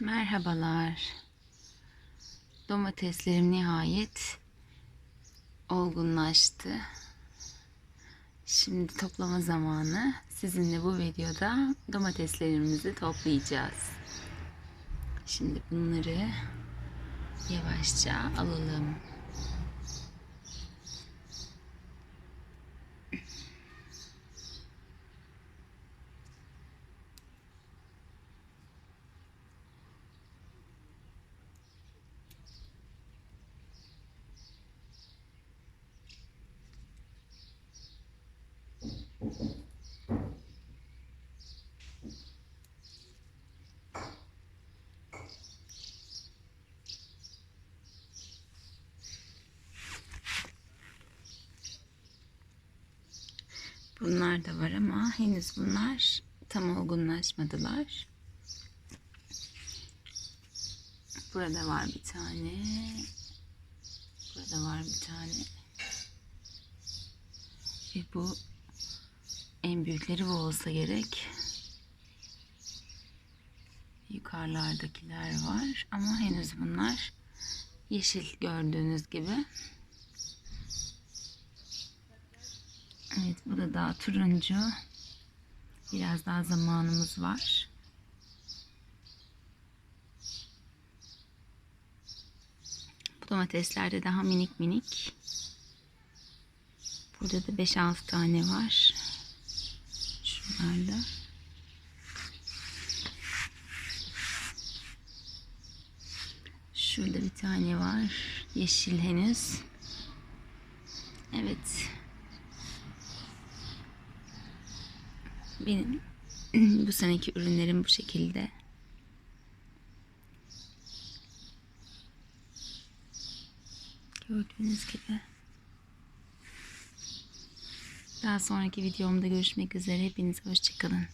Merhabalar. Domateslerim nihayet olgunlaştı. Şimdi toplama zamanı. Sizinle bu videoda domateslerimizi toplayacağız. Şimdi bunları yavaşça alalım. Bunlar da var ama henüz bunlar tam olgunlaşmadılar. Burada var bir tane. Burada var bir tane. Ve bu en büyükleri bu olsa gerek. Yukarılardakiler var ama henüz bunlar yeşil gördüğünüz gibi. Evet bu da daha turuncu. Biraz daha zamanımız var. Bu domatesler de daha minik minik. Burada da 5-6 tane var. Şurada bir tane var. Yeşil henüz. Evet. Benim bu seneki ürünlerim bu şekilde. Gördüğünüz gibi. Daha sonraki videomda görüşmek üzere. Hepinize hoşçakalın.